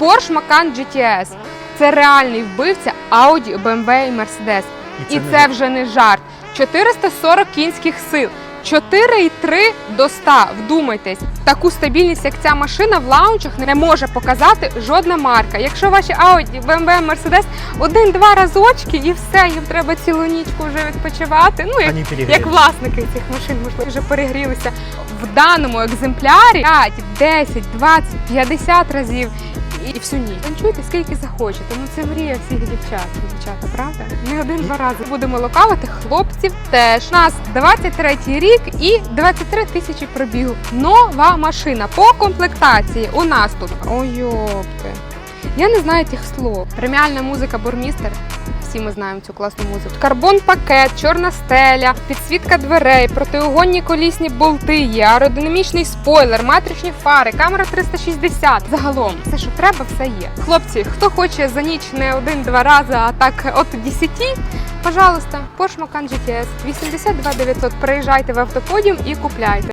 Porsche Macan GTS – це реальний вбивця Audi, BMW і Mercedes. І це вже не жарт. 440 кінських сил. 4,3 до 100. Вдумайтесь, таку стабільність, як ця машина в лаунчах не може показати жодна марка. Якщо ваші Audi, BMW, Mercedes один-два разочки і все, їм треба цілу нічку вже відпочивати. Ну як, як власники цих машин, можливо, вже перегрілися. В даному екземплярі 5, 10, 20, 50 разів. І всю ніч. Танчуйте скільки захочете. Ну це мрія всіх дівчат. Дівчата, правда? Не один-два рази будемо локалити хлопців теж. У нас 23 рік і 23 тисячі пробігу. Нова машина по комплектації. У нас тут. Ой. Я не знаю тих слов. Преміальна музика бурмістер. Всі ми знаємо цю класну музику. Карбон пакет, чорна стеля, підсвітка дверей, протиугонні колісні болти, є, аеродинамічний спойлер, матричні фари, камера 360. Загалом, все, що треба, все є. Хлопці, хто хоче за ніч не один-два рази, а так от 10, пожалуйста, Porsche Macan GTS 82 900. Приїжджайте в автоподіум і купляйте.